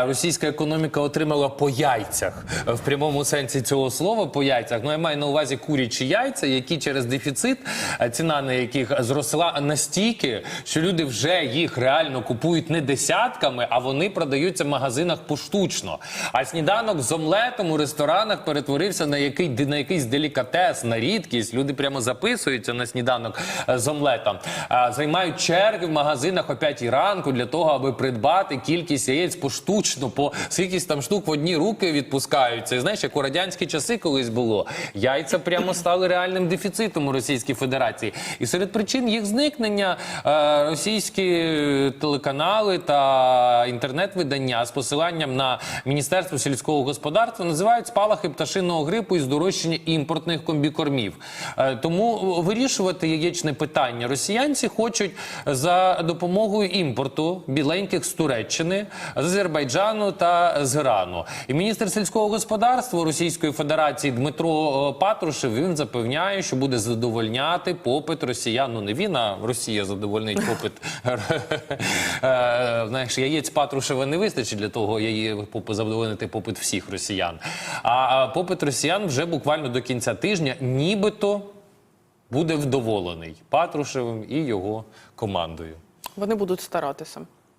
Російська економіка отримала по яйцях в прямому сенсі цього слова по яйцях. Ну я маю на увазі курячі яйця, які через дефіцит, е, ціна на яких зросла настільки, що люди вже їх реально купують не десятками, а вони продаються в магазинах поштучно. А сніданок з омлетом у ресторанах перетворився на який на якийсь делікатес, на рідкість. Люди прямо записуються на сніданок е, з омлетом, Е, займають черги в магазинах о 5 ранку для того, аби придбати кількість яєць поштучно, по скільки там штук в одні руки відпускаються. І знаєш, як у радянські часи колись було, яйця прямо стали реальним дефіцитом у Російській Федерації. І серед причин їх зникнення е, російські телеканали та інтернет-видання з посиланням на Міністерство сільського господарства називають спалахи пташиного грипу і здорожчання імпортних комбікормів. Е, тому вирішувати яєчне питання росіянці хочуть за допомогою імпорту біленьких з Туреччини, з Азербайджану та з Ірану. І міністр сільського господарства Російської Федерації Дмитро е, Патрушев він запевняє, що буде задовольняти попит росіян. Ну не він, а Росія задовольнить попит. Е, Знаєш, яєць Патрушева не вистачить для того, яї задовольнити попит всіх росіян. А попит росіян вже буквально до кінця тижня, нібито буде вдоволений Патрушевим і його командою. Вони будуть старатися.